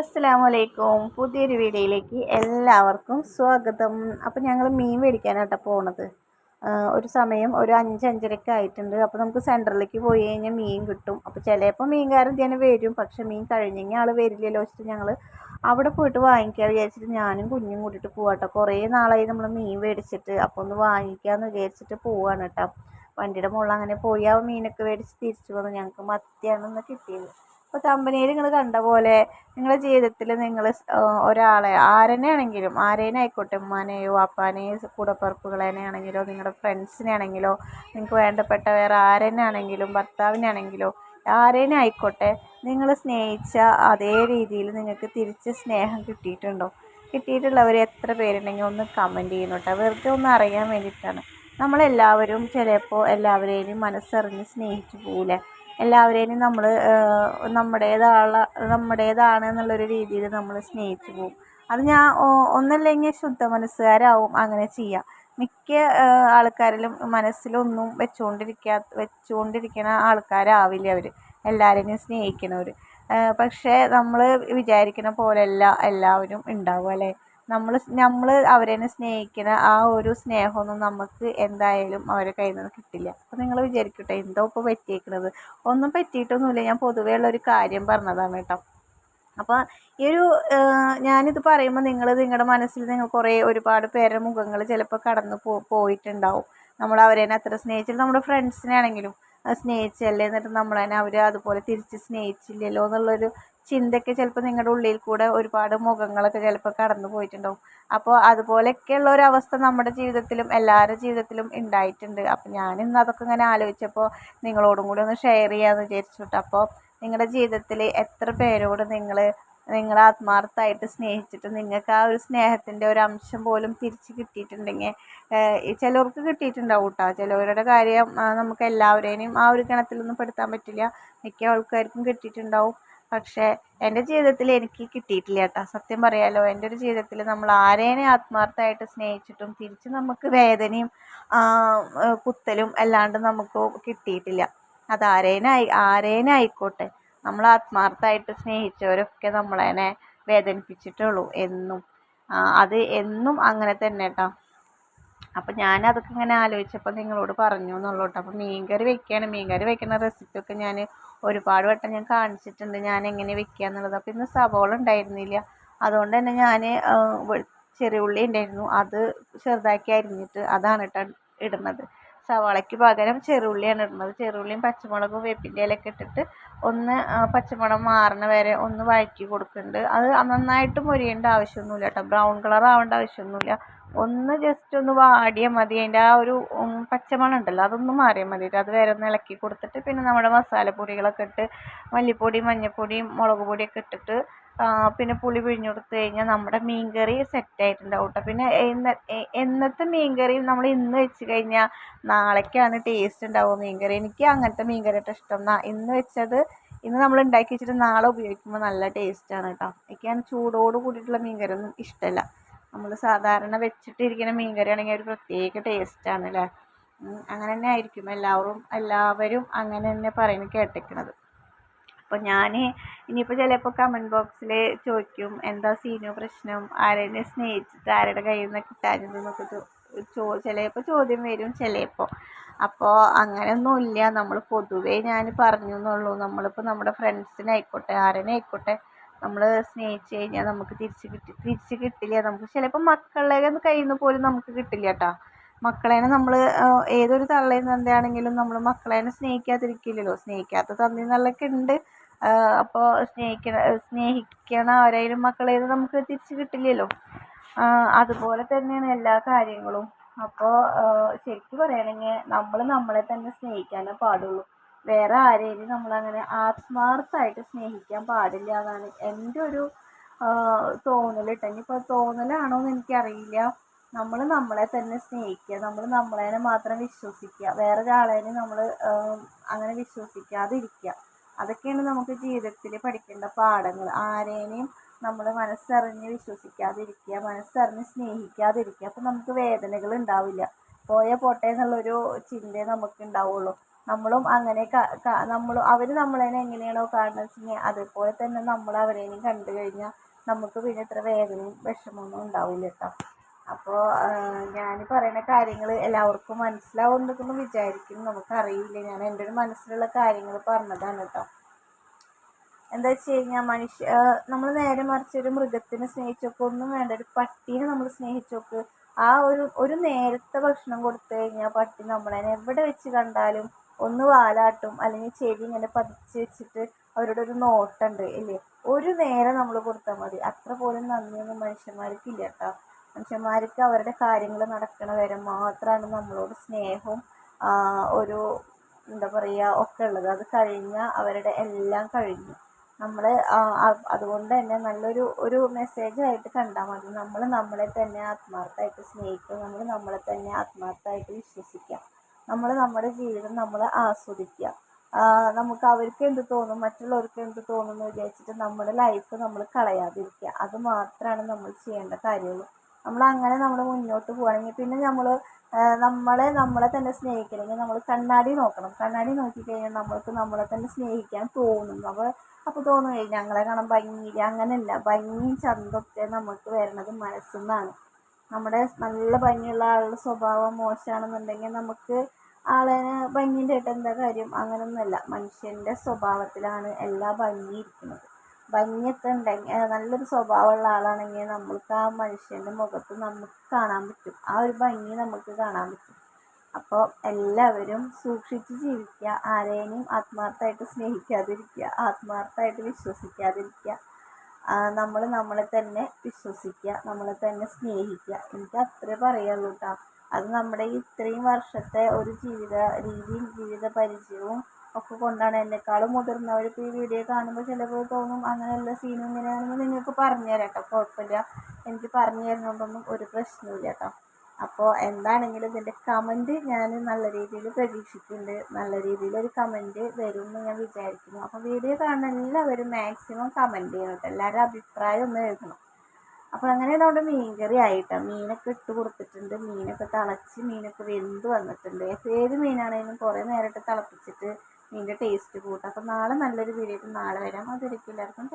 അസ്സലാമലൈക്കും പുതിയൊരു വീഡിയോയിലേക്ക് എല്ലാവർക്കും സ്വാഗതം. അപ്പോൾ ഞങ്ങൾ മീൻ മേടിക്കാനാട്ടോ പോണത്. ഒരു സമയം ഒരു അഞ്ച് ആയിട്ടുണ്ട്. അപ്പോൾ നമുക്ക് സെന്ററിലേക്ക് പോയി കഴിഞ്ഞാൽ മീൻ കിട്ടും. അപ്പോൾ ചിലപ്പോൾ മീൻകാരൻ തന്നെ വരും. പക്ഷേ മീൻ കഴിഞ്ഞെങ്കിൽ ആൾ വരില്ലല്ലോ വെച്ചിട്ട് ഞങ്ങൾ അവിടെ പോയിട്ട് വാങ്ങിക്കാൻ വിചാരിച്ചിട്ട് ഞാനും കുഞ്ഞും കൂട്ടിയിട്ട് പോവാട്ടോ. കുറേ നാളായി നമ്മൾ മീൻ മേടിച്ചിട്ട്. അപ്പോൾ ഒന്ന് വാങ്ങിക്കാമെന്ന് വിചാരിച്ചിട്ട് പോവാണ് കേട്ടോ വണ്ടിയുടെ മുകളിൽ അങ്ങനെ പോയി ആ മീനൊക്കെ മേടിച്ച് തിരിച്ചു വന്നു. ഞങ്ങൾക്ക് മത്തിയാണ് ഇന്ന് കിട്ടിയത്. അപ്പോൾ കമ്പനിയിൽ നിങ്ങൾ കണ്ട പോലെ നിങ്ങളുടെ ജീവിതത്തിൽ നിങ്ങൾ ഒരാളെ ആരനെ ആണെങ്കിലും ആരേനെ ആയിക്കോട്ടെ ഉമ്മാനെയോ അപ്പാനെയോ കൂടപ്പറപ്പുകളേനെ ആണെങ്കിലോ നിങ്ങളുടെ ഫ്രണ്ട്സിനെ ആണെങ്കിലോ നിങ്ങൾക്ക് വേണ്ടപ്പെട്ട വേറെ ആരനെ ആണെങ്കിലും ഭർത്താവിനെ ആണെങ്കിലോ ആരേനെ ആയിക്കോട്ടെ നിങ്ങൾ സ്നേഹിച്ച അതേ രീതിയിൽ നിങ്ങൾക്ക് തിരിച്ച് സ്നേഹം കിട്ടിയിട്ടുണ്ടോ? കിട്ടിയിട്ടുള്ളവർ എത്ര പേരുണ്ടെങ്കിൽ ഒന്ന് കമന്റ് ചെയ്യണം കേട്ടോ വെറുതെ ഒന്ന് അറിയാൻ വേണ്ടിയിട്ടാണ് നമ്മളെല്ലാവരും ചിലപ്പോൾ എല്ലാവരെയും മനസ്സറിഞ്ഞ് സ്നേഹിച്ചു പോകില്ല എല്ലാവരെയും നമ്മൾ നമ്മുടേതാള നമ്മുടേതാണ് എന്നുള്ളൊരു രീതിയിൽ നമ്മൾ സ്നേഹിച്ചു പോകും അത് ഞാൻ ഒന്നല്ലെങ്കിൽ ശുദ്ധ മനസ്സുകാരാവും അങ്ങനെ ചെയ്യുക മിക്ക ആൾക്കാരിലും മനസ്സിലൊന്നും വെച്ചുകൊണ്ടിരിക്കാ വെച്ചുകൊണ്ടിരിക്കുന്ന ആൾക്കാരാവില്ല അവർ എല്ലാവരെയും സ്നേഹിക്കണവർ പക്ഷേ നമ്മൾ വിചാരിക്കുന്ന പോലെയല്ല എല്ലാവരും ഉണ്ടാവുക അല്ലേ? നമ്മൾ നമ്മൾ അവരെ സ്നേഹിക്കുന്ന ആ ഒരു സ്നേഹമൊന്നും നമുക്ക് എന്തായാലും അവരെ കയ്യിൽ നിന്ന് കിട്ടില്ല. അപ്പോൾ നിങ്ങൾ വിചാരിക്കട്ടെ എന്തോ ഇപ്പോൾ പറ്റിയേക്കണത്. ഒന്നും പറ്റിയിട്ടൊന്നുമില്ല. ഞാൻ പൊതുവേ ഉള്ളൊരു കാര്യം പറഞ്ഞതാണ് കേട്ടോ. അപ്പോൾ ഈ ഒരു ഞാനിത് പറയുമ്പോൾ നിങ്ങൾ നിങ്ങളുടെ മനസ്സിൽ നിങ്ങൾ കുറേ ഒരുപാട് പേരുടെ മുഖങ്ങൾ ചിലപ്പോൾ കടന്നു പോ പോയിട്ടുണ്ടാവും. നമ്മൾ അവരെ അത്ര സ്നേഹിച്ചിട്ട് നമ്മുടെ ഫ്രണ്ട്സിനെ ആണെങ്കിലും സ്നേഹിച്ചല്ലേ എന്നിട്ട് നമ്മളെന്നെ അവർ അതുപോലെ തിരിച്ച് സ്നേഹിച്ചില്ലല്ലോ എന്നുള്ളൊരു ചിന്തയൊക്കെ ചിലപ്പോൾ നിങ്ങളുടെ ഉള്ളിൽ കൂടെ ഒരുപാട് മുഖങ്ങളൊക്കെ ചിലപ്പോൾ കടന്നു പോയിട്ടുണ്ടാവും. അപ്പോൾ അതുപോലെയൊക്കെയുള്ള ഒരു അവസ്ഥ നമ്മുടെ ജീവിതത്തിലും എല്ലാവരുടെ ജീവിതത്തിലും ഉണ്ടായിട്ടുണ്ട്. അപ്പോൾ ഞാൻ ഇന്ന് അതൊക്കെ ഇങ്ങനെ ആലോചിച്ചപ്പോൾ നിങ്ങളോടും കൂടി ഒന്ന് ഷെയർ ചെയ്യാമെന്ന് വിചാരിച്ചിട്ട് അപ്പോൾ നിങ്ങളുടെ ജീവിതത്തിൽ എത്ര പേരോട് നിങ്ങൾ നിങ്ങൾ ആത്മാർത്ഥമായിട്ട് സ്നേഹിച്ചിട്ട് നിങ്ങൾക്ക് ആ ഒരു സ്നേഹത്തിന്റെ ഒരു അംശം പോലും തിരിച്ച് കിട്ടിയിട്ടുണ്ടെങ്കിൽ ചിലർക്ക് കിട്ടിയിട്ടുണ്ടാവും കേട്ടോ ചിലവരുടെ കാര്യം നമുക്ക് എല്ലാവരെയും ആ ഒരു ഗണത്തിലൊന്നും പെടുത്താൻ പറ്റില്ല. മിക്ക ആൾക്കാർക്കും കിട്ടിയിട്ടുണ്ടാവും. പക്ഷേ എന്റെ ജീവിതത്തിൽ എനിക്ക് കിട്ടിയിട്ടില്ല കേട്ടോ. സത്യം പറയാലോ എന്റെ ഒരു ജീവിതത്തിൽ നമ്മൾ ആരേനെ ആത്മാർത്ഥമായിട്ട് സ്നേഹിച്ചിട്ടും തിരിച്ച് നമുക്ക് വേദനയും കുത്തലും അല്ലാണ്ട് നമുക്ക് കിട്ടിയിട്ടില്ല. അത് ആരേനായി ആരേനായിക്കോട്ടെ. നമ്മൾ ആത്മാർത്ഥമായിട്ട് സ്നേഹിച്ചവരൊക്കെ നമ്മളതിനെ വേദനിപ്പിച്ചിട്ടുള്ളൂ എന്നും. അത് എന്നും അങ്ങനെ തന്നെ കേട്ടോ. അപ്പം ഞാൻ അതൊക്കെ ഇങ്ങനെ ആലോചിച്ചപ്പോൾ നിങ്ങളോട് പറഞ്ഞു എന്നുള്ളൂ കേട്ടോ. അപ്പോൾ മീൻകറി വെക്കുകയാണ് മീൻകറി വെക്കുന്ന റെസിപ്പിയൊക്കെ ഞാൻ ഒരുപാട് വട്ടം ഞാൻ കാണിച്ചിട്ടുണ്ട് ഞാൻ എങ്ങനെ വെക്കുക എന്നുള്ളത് അപ്പോൾ ഇന്ന് സവോള ഉണ്ടായിരുന്നില്ല. അതുകൊണ്ട് തന്നെ ഞാൻ ചെറിയ ഉള്ളി ഉണ്ടായിരുന്നു. അത് ചെറുതാക്കി അരിഞ്ഞിട്ട് അതാണ് കേട്ടോ ഇടുന്നത്. സവാളയ്ക്ക് പകരം ചെറുള്ളിയാണ് ഇടുന്നത്. ചെറുള്ളിയും പച്ചമുളകും വേപ്പിന്റെ ഇലയൊക്കെ ഇട്ടിട്ട് ഒന്ന് പച്ചമുളക് മാറണ വരെ ഒന്ന് വഴറ്റി കൊടുക്കുന്നുണ്ട്. അത് നന്നായിട്ട് മൊരിയേണ്ട ആവശ്യമൊന്നുമില്ല കേട്ടോ. ബ്രൗൺ കളർ ആവേണ്ട ആവശ്യമൊന്നുമില്ല. ഒന്ന് ജസ്റ്റ് ഒന്ന് വാടിയാൽ മതി. അതിന്റെ ആ ഒരു പച്ചമണം ഉണ്ടല്ലോ അതൊന്ന് മാറിയാൽ മതി. അത് വരെ ഒന്ന് ഇളക്കി കൊടുത്തിട്ട് പിന്നെ നമ്മുടെ മസാലപ്പൊടികളൊക്കെ ഇട്ട് മല്ലിപ്പൊടി മഞ്ഞൾപ്പൊടിയും മുളക് പൊടിയൊക്കെ ഇട്ടിട്ട് പിന്നെ പുളി പിഴിഞ്ഞ് കൊടുത്തു കഴിഞ്ഞാൽ നമ്മുടെ മീൻ കറി സെറ്റ് ആയിട്ടുണ്ടാവും കേട്ടോ പിന്നെ എന്നത്തെ മീൻ കറി നമ്മൾ ഇന്ന് വെച്ച് കഴിഞ്ഞാൽ നാളേക്കാണ് ടേസ്റ്റ് ഉണ്ടാവുക മീൻ കറി എനിക്ക് അങ്ങനത്തെ മീൻ കറി കേട്ടോ ഇഷ്ടം ഇന്ന് വെച്ചത് ഇന്ന് നമ്മൾ ഉണ്ടാക്കി വെച്ചിട്ട് നാളെ ഉപയോഗിക്കുമ്പോൾ നല്ല ടേസ്റ്റാണ് കേട്ടോ എനിക്ക് ചൂടോട് കൂടിയിട്ടുള്ള മീൻ കറി ഒന്നും ഇഷ്ടമല്ല നമ്മൾ സാധാരണ വെച്ചിട്ടിരിക്കുന്ന മീൻ കറി ആണെങ്കിൽ ഒരു പ്രത്യേക ടേസ്റ്റാണ് അല്ലേ അങ്ങനെ തന്നെ ആയിരിക്കും. എല്ലാവരും എല്ലാവരും അങ്ങനെ തന്നെ പറയുന്നത് കേട്ടിരിക്കുന്നത് അപ്പോൾ ഞാൻ ഇനിയിപ്പോൾ ചിലപ്പോൾ കമന്റ് ബോക്സിൽ ചോദിക്കും എന്താ സീനു പ്രശ്നം? ആരെയും സ്നേഹിച്ചിട്ട് ആരുടെ കയ്യിൽ നിന്ന് കിട്ടാഞ്ഞത് എന്നൊക്കെ ചോ ചിലപ്പോൾ ചോദ്യം വരും ചിലപ്പോൾ അപ്പോൾ അങ്ങനെയൊന്നുമില്ല നമ്മൾ പൊതുവേ ഞാൻ പറഞ്ഞു എന്നുള്ളൂ. നമ്മളിപ്പോൾ നമ്മുടെ ഫ്രണ്ട്സിനായിക്കോട്ടെ ആരനായിക്കോട്ടെ നമ്മൾ സ്നേഹിച്ച് കഴിഞ്ഞാൽ നമുക്ക് തിരിച്ച് കിട്ടി തിരിച്ച് കിട്ടില്ല. നമുക്ക് ചിലപ്പോൾ മക്കളുടെ കയ്യിൽ നിന്ന് പോലും നമുക്ക് കിട്ടില്ല കേട്ടോ മക്കളേനെ നമ്മൾ ഏതൊരു തള്ളയും തന്തയാണെങ്കിലും നമ്മൾ മക്കളേനെ സ്നേഹിക്കാതിരിക്കില്ലല്ലോ. സ്നേഹിക്കാത്ത തന്തയും നല്ലൊക്കെ ഉണ്ട് അപ്പോൾ സ്നേഹിക്കണ സ്നേഹിക്കണ ആരെങ്കിലും മക്കളേന്ന് നമുക്ക് തിരിച്ച് കിട്ടില്ലല്ലോ. അതുപോലെ തന്നെയാണ് എല്ലാ കാര്യങ്ങളും. അപ്പോൾ ശരിക്കും പറയുകയാണെങ്കിൽ നമ്മൾ നമ്മളെ തന്നെ സ്നേഹിക്കാനേ പാടുള്ളൂ. വേറെ ആരെയും നമ്മളങ്ങനെ ആത്മാർത്ഥമായിട്ട് സ്നേഹിക്കാൻ പാടില്ല എന്നാണ് എന്റെ ഒരു തോന്നൽ കേട്ടോ ഇനിയിപ്പോൾ തോന്നലാണോ എന്ന് എനിക്കറിയില്ല. നമ്മൾ നമ്മളെ തന്നെ സ്നേഹിക്കുക. നമ്മൾ നമ്മളെ മാത്രം വിശ്വസിക്കുക. വേറൊരാളേനെ നമ്മൾ അങ്ങനെ വിശ്വസിക്കാതിരിക്കുക. അതൊക്കെയാണ് നമുക്ക് ജീവിതത്തിൽ പഠിക്കേണ്ട പാഠങ്ങൾ. ആരേനെയും നമ്മൾ മനസ്സറിഞ്ഞ് വിശ്വസിക്കാതിരിക്കുക മനസ്സറിഞ്ഞ് സ്നേഹിക്കാതിരിക്കുക അപ്പം നമുക്ക് വേദനകൾ ഉണ്ടാവില്ല പോയ പോട്ടെ എന്നുള്ളൊരു ചിന്തയെ നമുക്ക് ഉണ്ടാവുള്ളൂ നമ്മളും അങ്ങനെ നമ്മൾ അവർ നമ്മളെ എങ്ങനെയാണോ കാണുന്നത് വെച്ചാൽ അതുപോലെ തന്നെ നമ്മൾ അവരെയും കണ്ടു കഴിഞ്ഞാൽ നമുക്ക് പിന്നെ ഇത്ര വേദനയും വിഷമമൊന്നും ഉണ്ടാവില്ല കേട്ടോ അപ്പോൾ ഞാൻ പറയുന്ന കാര്യങ്ങൾ എല്ലാവർക്കും മനസ്സിലാവുന്നുണ്ടെന്ന് വിചാരിക്കും നമുക്കറിയില്ല. ഞാൻ എന്റെ ഒരു മനസ്സിലുള്ള കാര്യങ്ങൾ പറഞ്ഞതാണ് കേട്ടോ എന്താ വെച്ച് കഴിഞ്ഞാൽ മനുഷ്യ നമ്മൾ നേരെ മറിച്ച് ഒരു മൃഗത്തിനെ സ്നേഹിച്ചൊക്കെ ഒന്നും വേണ്ട ഒരു പട്ടീനെ നമ്മൾ സ്നേഹിച്ചോക്ക് ആ ഒരു ഒരു നേരത്തെ ഭക്ഷണം കൊടുത്തു കഴിഞ്ഞാൽ പട്ടി നമ്മളെ എവിടെ വെച്ച് കണ്ടാലും ഒന്ന് വാലാട്ടും അല്ലെങ്കിൽ ചെവി ഇങ്ങനെ പതിച്ച് വെച്ചിട്ട് അവരുടെ ഒരു നോട്ടുണ്ട് ഇല്ലേ? ഒരു നേരം നമ്മൾ കൊടുത്താൽ മതി. അത്ര പോലും നന്ദിയൊന്നും മനുഷ്യന്മാർക്കില്ല കേട്ടോ മനുഷ്യന്മാർക്ക് അവരുടെ കാര്യങ്ങൾ നടക്കണ വരെ മാത്രമാണ് നമ്മളോട് സ്നേഹവും ഒരു എന്താ പറയുക ഒക്കെ ഉള്ളത്. അത് കഴിഞ്ഞാൽ അവരുടെ എല്ലാം കഴിഞ്ഞു. നമ്മൾ അതുകൊണ്ട് തന്നെ നല്ലൊരു ഒരു മെസ്സേജായിട്ട് കണ്ടാൽ മതി. നമ്മൾ നമ്മളെ തന്നെ ആത്മാർത്ഥമായിട്ട് സ്നേഹിക്കുക നമ്മൾ നമ്മളെ തന്നെ ആത്മാർത്ഥമായിട്ട് വിശ്വസിക്കുക നമ്മൾ നമ്മുടെ ജീവിതം നമ്മൾ ആസ്വദിക്കുക. നമുക്ക് അവർക്ക് എന്ത് തോന്നും മറ്റുള്ളവർക്ക് എന്ത് തോന്നും എന്ന് വിചാരിച്ചിട്ട് നമ്മുടെ ലൈഫ് നമ്മൾ കളയാതിരിക്കുക. അത് മാത്രമാണ് നമ്മൾ ചെയ്യേണ്ട കാര്യമുള്ളൂ നമ്മൾ അങ്ങനെ നമ്മൾ മുന്നോട്ട് പോവുകയാണെങ്കിൽ പിന്നെ നമ്മൾ നമ്മളെ നമ്മളെ തന്നെ സ്നേഹിക്കണമെങ്കിൽ നമ്മൾ കണ്ണാടി നോക്കണം. കണ്ണാടി നോക്കിക്കഴിഞ്ഞാൽ നമ്മൾക്ക് നമ്മളെ തന്നെ സ്നേഹിക്കാൻ തോന്നും. അപ്പോൾ അപ്പോൾ കഴിഞ്ഞാൽ ഞങ്ങളെ കാണാൻ ഭംഗിയില്ല. അങ്ങനെയല്ല ഭംഗിയും ചന്തൊക്കെ നമുക്ക് വരണത് മനസ്സിൽ നിന്നാണ് നമ്മുടെ നല്ല ഭംഗിയുള്ള ആളുടെ സ്വഭാവം മോശമാണെന്നുണ്ടെങ്കിൽ നമുക്ക് ആളെ ഭംഗിന്റെ ആയിട്ട് എന്താ കാര്യം? അങ്ങനെയൊന്നുമല്ല മനുഷ്യന്റെ സ്വഭാവത്തിലാണ് എല്ലാ ഭംഗിയും ഇരിക്കുന്നത്. ഭംഗിയൊക്കെ നല്ലൊരു സ്വഭാവമുള്ള ആളാണെങ്കിൽ നമ്മൾക്ക് ആ മനുഷ്യന്റെ മുഖത്ത് നമുക്ക് കാണാൻ പറ്റും. ആ ഒരു ഭംഗി നമുക്ക് കാണാൻ പറ്റും. അപ്പോൾ എല്ലാവരും സൂക്ഷിച്ച് ജീവിക്കുക. ആരെയും ആത്മാർത്ഥമായിട്ട് സ്നേഹിക്കാതിരിക്കുക. ആത്മാർത്ഥമായിട്ട് വിശ്വസിക്കാതിരിക്കുക. നമ്മൾ നമ്മളെ തന്നെ വിശ്വസിക്കുക. നമ്മളെ തന്നെ സ്നേഹിക്കുക. എനിക്ക് അത്രേ പറയുള്ളൂ കേട്ടോ. അത് നമ്മുടെ ഇത്രയും വർഷത്തെ ഒരു ജീവിത രീതിയും ജീവിത പരിചയവും ഒക്കെ കൊണ്ടാണ് എന്നെക്കാളും മുതിർന്നവർ ഇപ്പോൾ ഈ വീഡിയോ കാണുമ്പോൾ ചിലപ്പോൾ തോന്നും അങ്ങനെയുള്ള സീനും ഇങ്ങനെയാണെന്ന് നിങ്ങൾക്ക് പറഞ്ഞു തരാം കേട്ടോ കുഴപ്പമില്ല. എനിക്ക് പറഞ്ഞു തരുന്നതുകൊണ്ടൊന്നും ഒരു പ്രശ്നമില്ല കേട്ടോ. അപ്പോൾ എന്താണെങ്കിലും ഇതിന്റെ കമന്റ് ഞാൻ നല്ല രീതിയിൽ പ്രതീക്ഷിക്കുന്നുണ്ട്. നല്ല രീതിയിൽ ഒരു കമന്റ് വരും എന്ന് ഞാൻ വിചാരിക്കുന്നു. അപ്പോൾ വീഡിയോ കാണുന്ന എല്ലാവരും മാക്സിമം കമന്റ് ചെയ്യണം കേട്ടോ. എല്ലാവരുടെ അഭിപ്രായം ഒന്ന് എഴുതണം. അപ്പോൾ അങ്ങനെ നമ്മുടെ മീൻകറി ആയിട്ടാണ് മീനൊക്കെ ഇട്ട് കൊടുത്തിട്ടുണ്ട്. മീനൊക്കെ തിളച്ച് മീനൊക്കെ വെന്ത് വന്നിട്ടുണ്ട്. ഏത് മീനാണെങ്കിലും കുറേ നേരമായിട്ട് തിളപ്പിച്ചിട്ട് മീനിന്റെ ടേസ്റ്റ് കൂട്ടും. അപ്പം നാളെ നല്ലൊരു വീഡിയോ നാളെ വരാം. അതൊരിക്കലും എല്ലാവർക്കും